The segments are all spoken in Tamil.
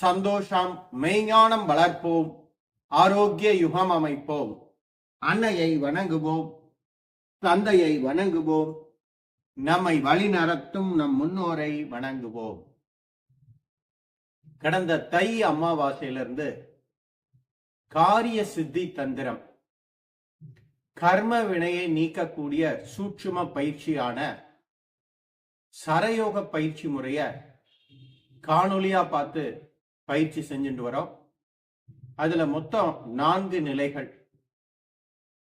சந்தோஷம் மெய்ஞானம் வளர்ப்போம் ஆரோக்கிய யுகம் அமைப்போம் அன்னையை வணங்குவோம் தந்தையை வணங்குவோம் நம்மை வழி நடத்தும் நம் முன்னோரை வணங்குவோம். கடந்த தை அமாவாசையிலிருந்து காரிய சித்தி தந்திரம் கர்ம வினையை நீக்கக்கூடிய சூட்சும பயிற்சியான சரயோக பயிற்சி முறைய காணொலியா பார்த்து பயிற்சி செஞ்சுட்டு வரோம். அதுல மொத்தம் நான்கு நிலைகள்.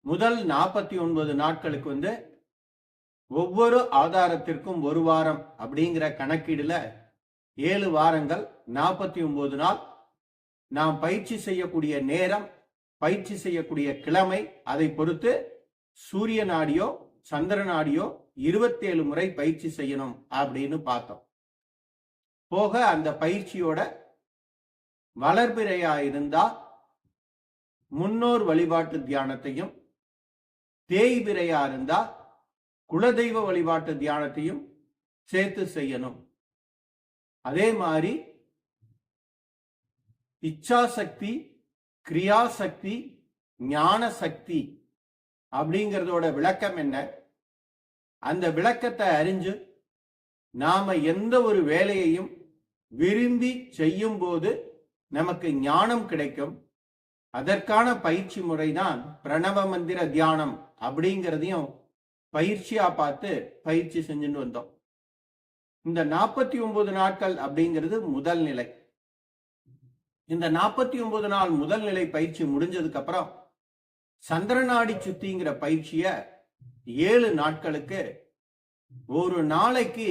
முதல் நாற்பத்தி ஒன்பது நாட்களுக்கு வந்து ஒவ்வொரு ஆதாரத்திற்கும் ஒரு வாரம் அப்படிங்கிற கணக்கீடுல ஏழு வாரங்கள் நாற்பத்தி ஒன்பது நாள். நாம் பயிற்சி செய்யக்கூடிய நேரம் பயிற்சி செய்யக்கூடிய கிழமை அதை பொறுத்து சூரிய நாடியோ சந்திர நாடியோ இருபத்தேழு முறை பயிற்சி செய்யணும் அப்படின்னு பார்த்தோம். போக அந்த பயிற்சியோட வளர்பிறையா இருந்தா முன்னோர் வழிபாட்டு தியானத்தையும் தேய்பிறையா இருந்தா குலதெய்வ வழிபாட்டு தியானத்தையும் சேர்த்து செய்யணும். அதே மாதிரி இச்சாசக்தி கிரியாசக்தி ஞான சக்தி அப்படிங்கிறதோட விளக்கம் என்ன? அந்த விளக்கத்தை அறிஞ்சு நாம எந்த ஒரு வேலையையும் விரும்பி செய்யும் போது நமக்கு ஞானம் கிடைக்கும். அதற்கான பயிற்சி முறைதான் பிரணவ மந்திர தியானம் அப்படிங்கிறதையும் பயிற்சியா பார்த்து பயிற்சி செஞ்சுட்டு வந்தோம். இந்த நாற்பத்தி ஒன்பது நாட்கள் அப்படிங்கிறது முதல் நிலை. இந்த நாற்பத்தி ஒன்பது நாள் முதல் நிலை பயிற்சி முடிஞ்சதுக்கு அப்புறம் சந்திரநாடி சுத்திங்கிற பயிற்சிய ஏழு நாட்களுக்கு ஒரு நாளைக்கு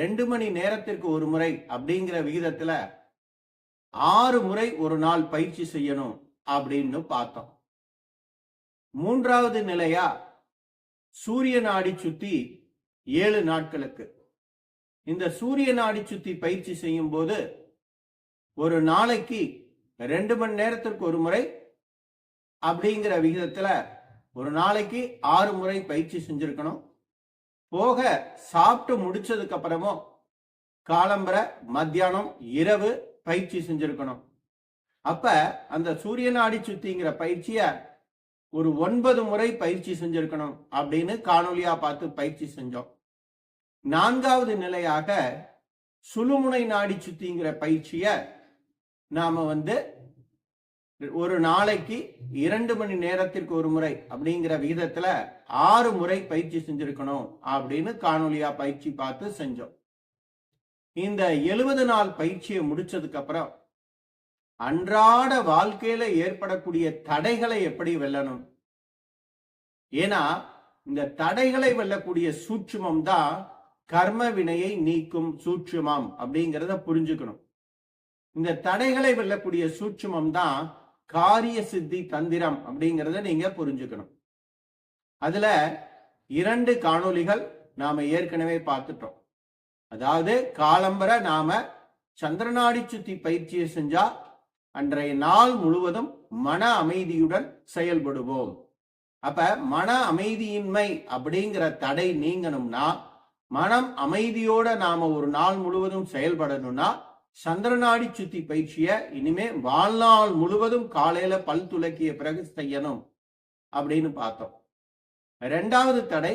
ரெண்டு மணி நேரத்திற்கு ஒரு முறை அப்படிங்கிற விகிதத்துல ஆறு முறை ஒரு நாள் பயிற்சி செய்யணும் அப்படின்னு பார்த்தோம். மூன்றாவது நிலையா சூரிய நாடி சுத்தி ஏழு நாட்களுக்கு. இந்த சூரிய நாடி சுத்தி பயிற்சி செய்யும் போது ஒரு நாளைக்கு ரெண்டு மணி நேரத்திற்கு ஒரு முறை அப்படிங்கிற விகிதத்துல ஒரு நாளைக்கு ஆறு முறை பயிற்சி செஞ்சிருக்கணும். போக சாப்பிட்டு முடிச்சதுக்கு அப்புறமும் காலம்பர மத்தியானம் இரவு பயிற்சி செஞ்சிருக்கணும். அப்ப அந்த சூரிய நாடி சுத்திங்கிற பயிற்சிய ஒரு ஒன்பது முறை பயிற்சி செஞ்சிருக்கணும் அப்படின்னு காணொலியா பார்த்து பயிற்சி செஞ்சோம். நான்காவது நிலையாக சுழுமுனை நாடி சுத்திங்கிற பயிற்சிய நாம வந்து ஒரு நாளைக்கு இரண்டு மணி நேரத்திற்கு ஒரு முறை அப்படிங்கிற விகிதத்துல ஆறு முறை பயிற்சி செஞ்சிருக்கணும் அப்படின்னு காணொலியா பயிற்சி பார்த்து செஞ்சோம். இந்த எழுபது நாள் பயிற்சியை முடிச்சதுக்கு அப்புறம் அன்றாட வாழ்க்கையில ஏற்படக்கூடிய தடைகளை எப்படி வெல்லணும்? ஏன்னா இந்த தடைகளை வெல்லக்கூடிய சூட்சுமம் தான் கர்ம வினையை நீக்கும் சூட்சுமம் அப்படிங்கிறத புரிஞ்சுக்கணும். இந்த தடைகளை வெல்லக்கூடிய சூட்சுமம் தான் காரிய சித்தி தந்திரம் அப்படிங்கிறத நீங்க புரிஞ்சுக்கணும். அதுல இரண்டு காணொளிகள் நாம ஏற்கனவே பார்த்துட்டோம். அதாவது காலம்பர நாம சந்திரநாடி சுத்தி பயிற்சியை செஞ்சா அன்றைய நாள் முழுவதும் மன அமைதியுடன் செயல்படுவோம். அப்ப மன அமைதியின்மை அப்படிங்கிற தடை நீங்கணும்னா மனம் அமைதியோட நாம ஒரு நாள் முழுவதும் செயல்படணும்னா சந்திரநாடி சுத்தி பயிற்சிய இனிமே வாழ்நாள் முழுவதும் காலையில பல் துலக்கிய பிறகு செய்யணும் அப்படின்னு பார்த்தோம். ரெண்டாவது தடை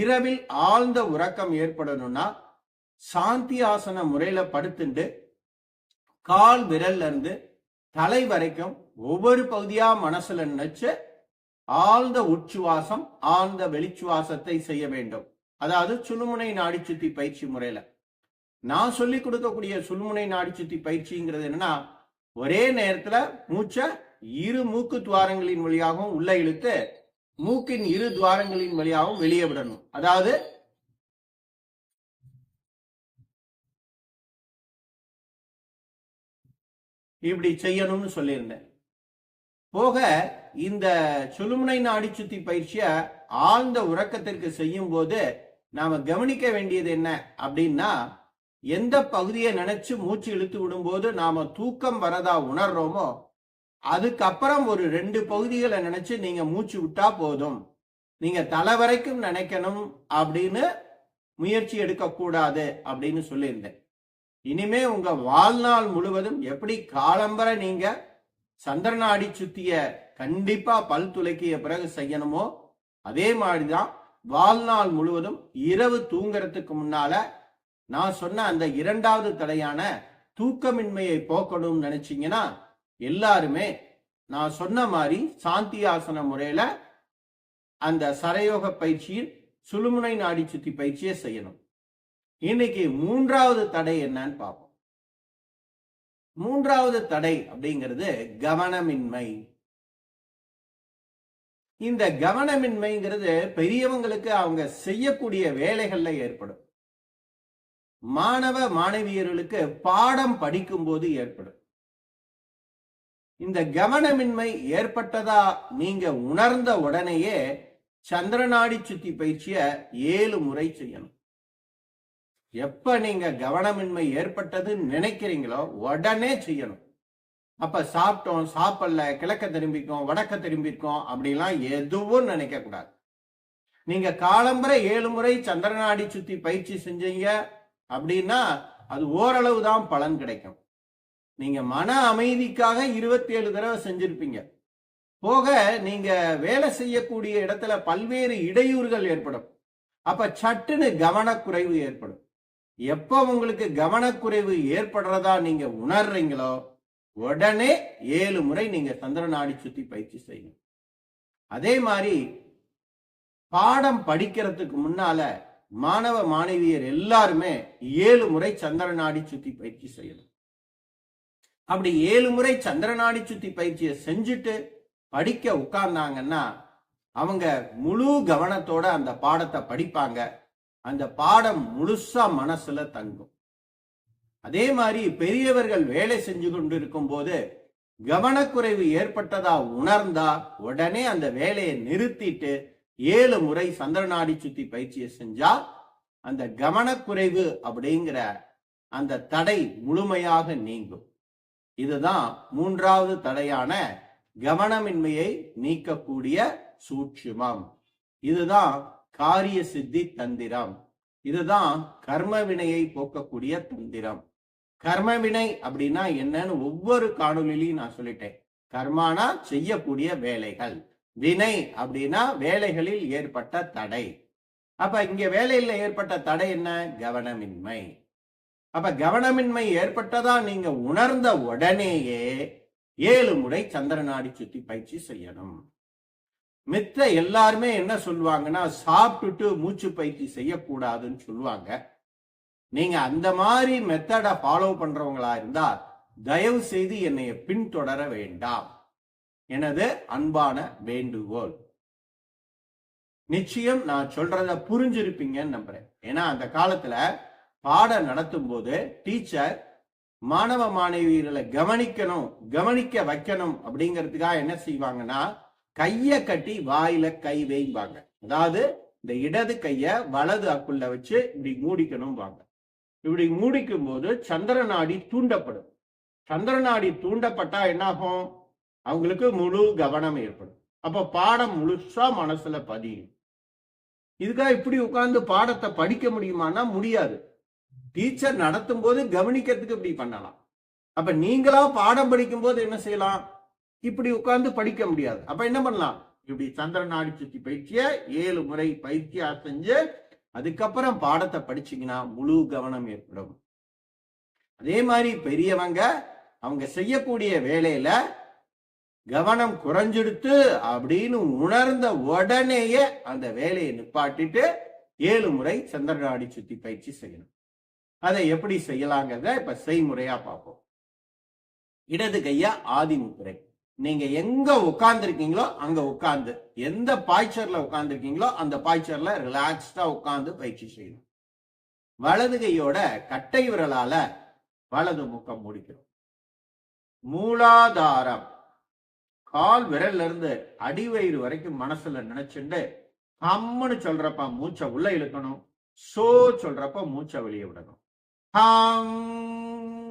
இரவில் ஆழ்ந்த உறக்கம் ஏற்படணும்னா சாந்தி ஆசன முறையில படுத்துண்டு கால் விரல்ல இருந்து தலை வரைக்கும் ஒவ்வொரு பகுதியா மனசுல நினைச்சு ஆழ்ந்த உச்சுவாசம் ஆழ்ந்த வெளிச்சுவாசத்தை செய்ய வேண்டும். அதாவது சுழுமுனை நாடி சுத்தி பயிற்சி முறையில. நான் சொல்லி கொடுக்கக்கூடிய சுழுமுனை நாடி சுத்தி பயிற்சிங்கிறது என்னன்னா ஒரே நேரத்துல மூச்சை இரு மூக்கு துவாரங்களின் வழியாகவும் உள்ள இழுத்து மூக்கின் இரு துவாரங்களின் வழியாகவும் வெளியே விடணும். அதாவது இப்படி செய்யணும்னு சொல்லியிருந்தேன். போக இந்த சுழுமுனை நாடிச்சுத்தி பயிற்சியை ஆழ்ந்த உறக்கத்திற்கு செய்யும் போது நாம கவனிக்க வேண்டியது என்ன அப்படின்னா எந்த பகுதியை நினைச்சு மூச்சு இழுத்து விடும்போது நாம தூக்கம் வரதா உணர்றோமோ அதுக்கப்புறம் ஒரு ரெண்டு பகுதிகளை நினைச்சு நீங்க மூச்சு விட்டா போதும். நீங்க தலை வரைக்கும் நினைக்கணும் அப்படின்னு முயற்சி எடுக்கக்கூடாது அப்படின்னு சொல்லியிருந்தேன். இனிமே உங்க வாழ்நாள் முழுவதும் எப்படி காலம்பர நீங்க சந்திரநாடி சுத்திய கண்டிப்பா பல் துளைக்கிய பிறகு செய்யணுமோ அதே மாதிரிதான் வாழ்நாள் முழுவதும் இரவு தூங்குறதுக்கு முன்னால நான் சொன்ன அந்த இரண்டாவது தடையான தூக்கமின்மையை போக்கணும்னு நினைச்சீங்கன்னா எல்லாருமே நான் சொன்ன மாதிரி சாந்தி ஆசன முறையில அந்த சரயோக பயிற்சியில் சுழுமுனை நாடி சுத்தி பயிற்சியை செய்யணும். இன்னைக்கு மூன்றாவது தடை என்னன்னு பார்ப்போம். மூன்றாவது தடை அப்படிங்கிறது கவனமின்மை. இந்த கவனமின்மைங்கிறது பெரியவங்களுக்கு அவங்க செய்யக்கூடிய வேலைகள்ல ஏற்படும். மாணவ மாணவியர்களுக்கு பாடம் படிக்கும் போது ஏற்படும். இந்த கவனமின்மை ஏற்பட்டதா நீங்க உணர்ந்த உடனேயே சந்திரநாடி சுத்தி பயிற்சிய ஏழு முறை செய்யணும். எப்ப நீங்க கவனமின்மை ஏற்பட்டதுன்னு நினைக்கிறீங்களோ உடனே செய்யணும். அப்ப சாப்பிட்டோம் சாப்பிடல கிழக்க திரும்பிக்கும் வடக்க திரும்பிக்கும் அப்படிலாம் எதுவும் நினைக்க கூடாது. நீங்க காலம்பரை ஏழு முறை சந்திரநாடி சுத்தி பயிற்சி செஞ்சீங்க அப்படின்னா அது ஓரளவு தான் பலன் கிடைக்கும். நீங்க மன அமைதிக்காக இருபத்தி ஏழு தடவை செஞ்சிருப்பீங்க. போக நீங்க வேலை செய்யக்கூடிய இடத்துல பல்வேறு இடையூறுகள் ஏற்படும். அப்ப சட்டுன்னு கவனக்குறைவு ஏற்படும். எப்ப உங்களுக்கு கவனக்குறைவு ஏற்படுறதா நீங்க உணர்றீங்களோ உடனே ஏழு முறை நீங்க சந்திரநாடி சுத்தி பயிற்சி செய்யணும். அதே மாதிரி பாடம் படிக்கிறதுக்கு முன்னால மாணவ மாணவியர் எல்லாருமே ஏழு முறை சந்திரநாடி சுத்தி பயிற்சி செய்யணும். அப்படி ஏழு முறை சந்திரநாடி சுத்தி பயிற்சியை செஞ்சுட்டு படிக்க உட்கார்ந்தாங்கன்னா அவங்க முழு கவனத்தோட அந்த பாடத்தை படிப்பாங்க. அந்த பாடம் முழுசா மனசுல தங்கும். அதே மாதிரி பெரியவர்கள் வேலை செஞ்சு கொண்டு இருக்கும் போது கவனக்குறைவு ஏற்பட்டதா உணர்ந்தா உடனே அந்த வேலையை நிறுத்திட்டு ஏழு முறை சந்திரநாடி சுத்தி பயிற்சியை செஞ்சா அந்த கவனக்குறைவு அப்படிங்கிற அந்த தடை முழுமையாக நீங்கும். இதுதான் மூன்றாவது தடையான கவனமின்மையை நீக்கக்கூடிய சூட்சுமம். இதுதான் காரிய சித்தி தந்திரம். இதுதான் கர்ம வினையை போக்கக்கூடிய தந்திரம். கர்ம வினை அப்படின்னா என்னன்னு ஒவ்வொரு காணொலியிலையும் நான் சொல்லிட்டேன். கர்மானா செய்யக்கூடிய வேலைகள். வினை அப்படின்னா வேலைகளில் ஏற்பட்ட தடை. அப்ப இங்க வேலையில ஏற்பட்ட தடை என்ன? கவனமின்மை. அப்ப கவனமின்மை ஏற்பட்டதா நீங்க உணர்ந்த உடனேயே ஏழு முறை சந்திரநாடி சுத்தி பயிற்சி செய்யணும். மித்த எல்லாருமே என்ன சொல்லுவாங்கன்னா சாப்பிட்டுட்டு மூச்சு பயிற்சி செய்யக்கூடாதுன்னு சொல்லுவாங்க. நீங்க அந்த மாதிரி மெத்தடை ஃபாலோ பண்றவங்களா இருந்தா தயவு செய்து என்னைய பின்தொடர வேண்டாம். எனது அன்பான வேண்டுகோள். நிச்சயம் நான் சொல்றத புரிஞ்சிருப்பீங்கன்னு நம்புறேன். ஏன்னா அந்த காலத்துல பாடம் நடத்தும் போது டீச்சர் மாணவ மாணவியர்களை கவனிக்கணும் கவனிக்க வைக்கணும் அப்படிங்கிறதுக்காக என்ன செய்வாங்கன்னா கைய கட்டி வாயில கை வைம்பாங்க. அதாவது இந்த இடது கைய வலது அக்குள்ள வச்சு இப்படி மூடிக்கணும் வாங்க இப்படி மூடிக்கும் போது சந்திரநாடி தூண்டப்படும். சந்திரநாடி தூண்டப்பட்டா என்னாகும்? அவங்களுக்கு முழு கவனம் ஏற்படும். அப்ப பாடம் முழுசா மனசுல பதியும். இதுக்காக இப்படி உட்கார்ந்து பாடத்தை படிக்க முடியுமானா முடியாது. டீச்சர் நடத்தும் போது கவனிக்கிறதுக்கு இப்படி பண்ணலாம். அப்ப நீங்களா பாடம் படிக்கும் போது என்ன செய்யலாம்? இப்படி உட்கார்ந்து படிக்க முடியாது. அப்ப என்ன பண்ணலாம்? இப்படி சந்திரநாடி சுத்தி பயிற்சிய ஏழு முறை பயிற்சியா செஞ்சு அதுக்கப்புறம் பாடத்தை படிச்சீங்கன்னா முழு கவனம் ஏற்படும். அதே மாதிரி பெரியவங்க அவங்க செய்யக்கூடிய வேலையில கவனம் குறைஞ்சிடுத்து அப்படின்னு உணர்ந்த உடனேயே அந்த வேலையை நிப்பாட்டிட்டு ஏழு முறை சந்திரநாடி சுத்தி பயிற்சி செய்யணும். அதை எப்படி செய்யலாங்கிறத இப்ப செய்முறையா பார்ப்போம். இடது கையா ஆதிமுத்திரை நீங்க எங்க உட்கார்ந்துருக்கீங்களோ அங்க உட்கார்ந்து எந்த பாய்ச்சர்ல உட்கார்ந்துருக்கீங்களோ அந்த பாய்ச்சர்ல ரிலாக்ஸ்டா உட்கார்ந்து பயிற்சி செய்யணும். வலது கையோட கட்டை விரலால வலது முக்கம் முடிக்கிறோம் மூலாதாரம். கால் விரல்ல இருந்து அடிவயிறு வரைக்கும் மனசுல நினைச்சுண்டு ஹம்முன்னு சொல்றப்ப மூச்சை உள்ள இழுக்கணும் சோ சொல்றப்ப மூச்சை வெளியே விடணும். ஹம்.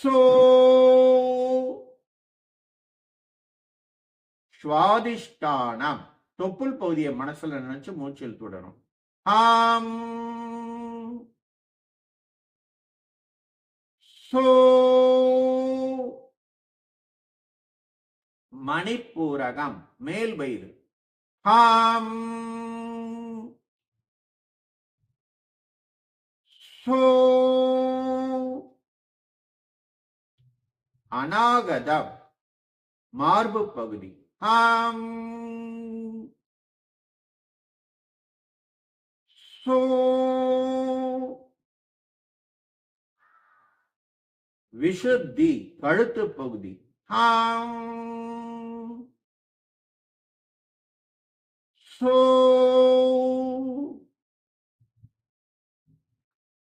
சோ சுவாதிஷ்டானம் தொப்புள் பகுதியை மனசுல நினைச்சு மூச்சு இழுத்துடணும் ஆம். சோ மணிப்பூரகம் மேல் வயிறு. ஹாம் சோ அநாகதம். மார்பு பகுதி. ஹாம் சோ. விஷுத்தி கழுத்து பகுதி. ஹாம் சோ.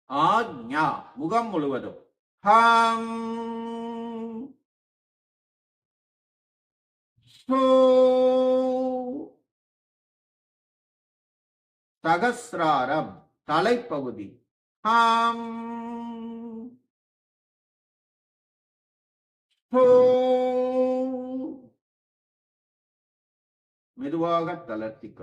ஆக்ஞா முகம் முழுவதும். ஹாம் சகசிராரம் தலைப்பகுதி. ஹாம் மெதுவாக தளர்த்தி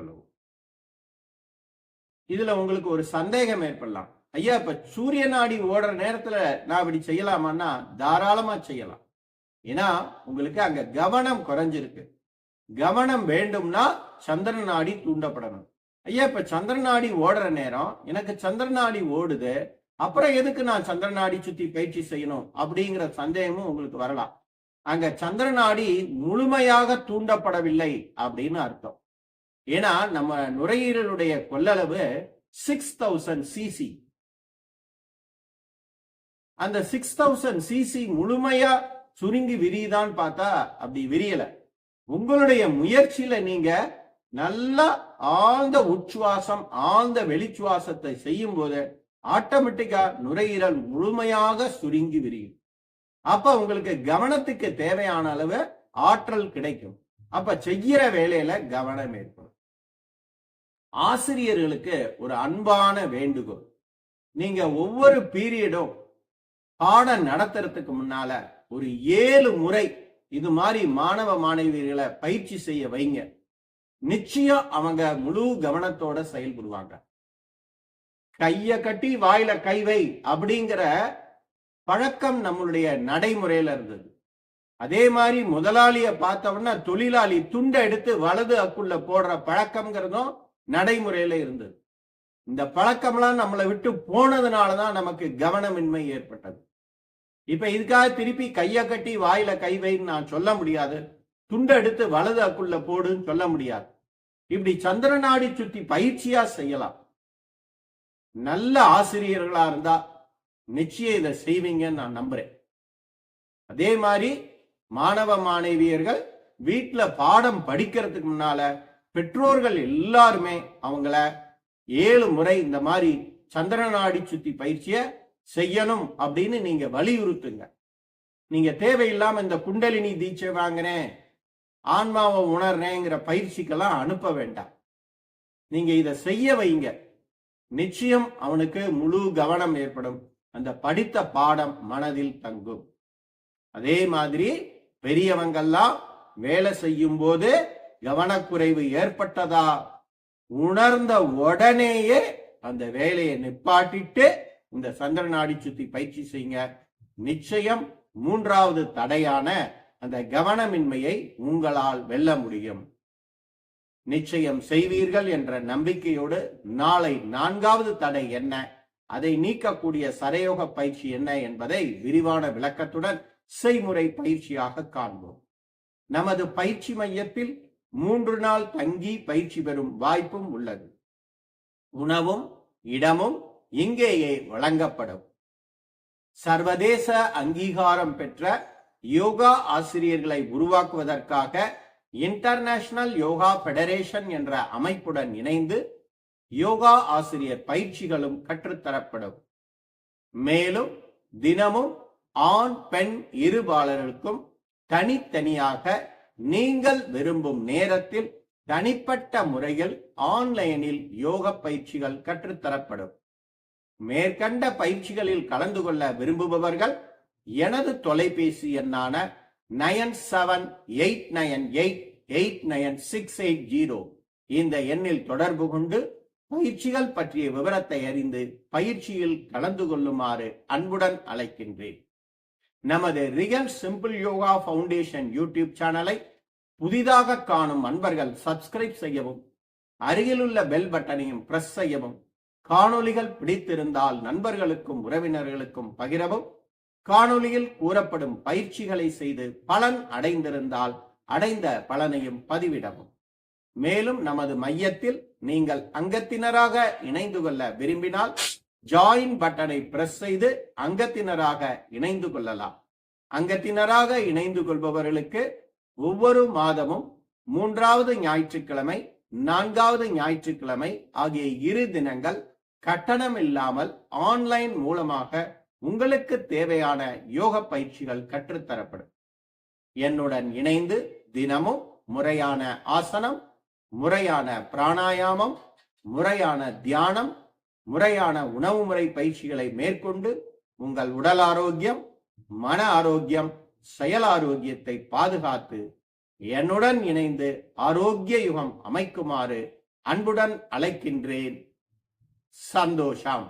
இதுல உங்களுக்கு ஒரு சந்தேகம் ஏற்படலாம். ஐயா இப்ப சூரிய நாடி ஓடுற நேரத்துல நான் இப்படி செய்யலாமான்னா தாராளமா செய்யலாம். ஏன்னா உங்களுக்கு அங்க கவனம் குறைஞ்சிருக்கு. கவனம் வேண்டும்னா சந்திர நாடி தூண்டப்படணும். ஐயா இப்ப சந்திர நாடி ஓடுற நேரம் எனக்கு சந்திர நாடி ஓடுது அப்புறம் எதுக்கு நான் சந்திர நாடி சுத்தி பயிற்சி செய்யணும்? அப்படிங்கிற சந்தேகமும் உங்களுக்கு வரலாம். அங்க சந்திர நாடி முழுமையாக தூண்டப்படவில்லை அப்படின்னு அர்த்தம். ஏன்னா நம்ம நுரையீரலுடைய கொள்ளளவு சிக்ஸ் தௌசண்ட் சிசி அந்த சிக்ஸ் தௌசண்ட் சிசி முழுமையா சுருங்கி விரியுதான்னு பார்த்தா அப்படி விரியலை. உங்களுடைய முயற்சியில நீங்க நல்லா ஆழ்ந்த உச்சுவாசம் ஆழ்ந்த வெளிச்சுவாசத்தை செய்யும் போது ஆட்டோமேட்டிக்கா நுரையீரல் முழுமையாக சுருங்கி விரியும். அப்ப உங்களுக்கு கவனத்துக்கு தேவையான அளவு ஆற்றல் கிடைக்கும். அப்ப செய்கிற வேலையில கவனம் ஏற்படும். ஆசிரியர்களுக்கு ஒரு அன்பான வேண்டுகோள். நீங்க ஒவ்வொரு பீரியடும் பாடம் நடத்துறதுக்கு முன்னால ஒரு ஏழு முறை இது மாதிரி மாணவ மாணவியர்களை பயிற்சி செய்ய வைங்க. நிச்சயம் அவங்க முழு கவனத்தோட செயல்படுவாங்க. கைய கட்டி வாயில கை வை அப்படிங்கிற பழக்கம் நம்மளுடைய நடைமுறையில இருந்தது. அதே மாதிரி முதலாளிய பார்த்தோம்னா தொழிலாளி துண்டை எடுத்து வலது அக்குள்ள போடுற பழக்கம்ங்கிறதும் நடைமுறையில இருந்தது. இந்த பழக்கம்லாம் நம்மளை விட்டு போனதுனாலதான் நமக்கு கவனமின்மை ஏற்பட்டது. இப்ப இதுக்காக திருப்பி கைய கட்டி வாயில கை வைன்னு நான் சொல்ல முடியாது. துண்டை எடுத்து வலது அக்குள்ள போடுன்னு சொல்ல முடியாது. இப்படி சந்திரநாடி சுத்தி பயிற்சியா செய்யலாம். நல்ல ஆசிரியர்களா இருந்தா நிச்சயம் இதை செய்வீங்கன்னு நான் நம்புறேன். அதே மாதிரி மாணவ மாணவியர்கள் வீட்டுல பாடம் படிக்கிறதுக்கு முன்னால பெற்றோர்கள் எல்லாருமே அவங்கள ஏழு முறை இந்த மாதிரி சந்திரநாடி சுத்தி பயிற்சியை செய்யணும் அப்படின்னு நீங்க வலியுறுத்துங்க. நீங்க தேவையில்லாம இந்த குண்டலினி தீட்சை வாங்கினேன் ஆன்மாவை உணர்றேங்கிற பயிற்சிக்கெல்லாம் அனுப்ப வேண்டாம். நீங்க இதை செய்ய வைங்க. நிச்சயம் அவனுக்கு முழு கவனம் ஏற்படும். அந்த படித்த பாடம் மனதில் தங்கும். அதே மாதிரி பெரியவங்கெல்லாம் வேலை செய்யும் போது கவனக்குறைவு ஏற்பட்டதா? உணர்ந்த உடனேயே அந்த வேலையை நிப்பாட்டிட்டு இந்த சந்திர நாடி சுத்தி பயிற்சி செய்யுங்க. நிச்சயம் மூன்றாவது தடையான அந்த கவனமின்மையை உங்களால் வெல்ல முடியும். நிச்சயம் செய்வீர்கள் என்ற நம்பிக்கையோடு நாளை நான்காவது தடை என்ன? அதை நீக்கக்கூடிய சரயோக பயிற்சி என்ன என்பதை விரிவான விளக்கத்துடன் செய்முறை பயிற்சியாக காண்போம். நமது பயிற்சி மையத்தில் மூன்று நாள் தங்கி பயிற்சி பெறும் வாய்ப்பும் உள்ளது. உணவும் இடமும் இங்கேயே வழங்கப்படும். சர்வதேச அங்கீகாரம் பெற்ற யோகா ஆசிரியர்களை உருவாக்குவதற்காக இன்டர்நேஷனல் யோகா பெடரேஷன் என்ற அமைப்புடன் இணைந்து யோகா ஆசிரியர் பயிற்சிகளும் கற்றுத்தரப்படும். மேலும் தினமும் ஆண் பெண் இருபாளர்களுக்கும் தனித்தனியாக நீங்கள் விரும்பும் நேரத்தில் தனிப்பட்ட முறையில் ஆன்லைனில் யோக பயிற்சிகள் கற்றுத்தரப்படும். மேற்கண்ட பயிற்சிகளில் கலந்து கொள்ள விரும்புபவர்கள் எனது தொலைபேசி எண்ணான nine seven eight nine eight eight nine six eight zero. இந்த எண்ணில் தொடர்பு கொண்டு பயிற்சிகள் பற்றிய விவரத்தை அறிந்து பயிற்சியில் கலந்து கொள்ளுமாறு அன்புடன் அழைக்கின்றேன். நமது real simple yoga foundation YouTube சேனலை புதிதாக காணும் அன்பர்கள் சப்ஸ்கிரைப் செய்யவும் அருகிலுள்ள பெல் பட்டனையும் பிரஸ் செய்யவும் காணொளிகள் பிடித்திருந்தால் நண்பர்களுக்கும் உறவினர்களுக்கும் பகிரவும். காணொளியில் கூறப்படும் பயிற்சிகளை செய்து பலன் அடைந்திருந்தால் அடைந்த பலனையும் பதிவிடவும். மேலும் நமது மையத்தில் நீங்கள் அங்கத்தினராக இணைந்து கொள்ள விரும்பினால் ஜாயின் பட்டனை பிரஸ் செய்து அங்கத்தினராக இணைந்து கொள்ளலாம். அங்கத்தினராக இணைந்து கொள்பவர்களுக்கு ஒவ்வொரு மாதமும் மூன்றாவது ஞாயிற்றுக்கிழமை நான்காவது ஞாயிற்றுக்கிழமை ஆகிய இரு தினங்கள் கட்டணம் இல்லாமல் ஆன்லைன் மூலமாக உங்களுக்கு தேவையான யோக பயிற்சிகள் கற்றுத்தரப்படும். என்னுடன் இணைந்து தினமும் முறையான ஆசனம் முறையான பிராணாயாமம் முறையான தியானம் முறையான உணவு முறை பயிற்சிகளை மேற்கொண்டு உங்கள் உடல் ஆரோக்கியம் மன ஆரோக்கியம் செயல் ஆரோக்கியத்தை பாதுகாத்து என்னுடன் இணைந்து ஆரோக்கிய யுகம் அமைக்குமாறு அன்புடன் அழைக்கின்றேன். சந்தோஷம்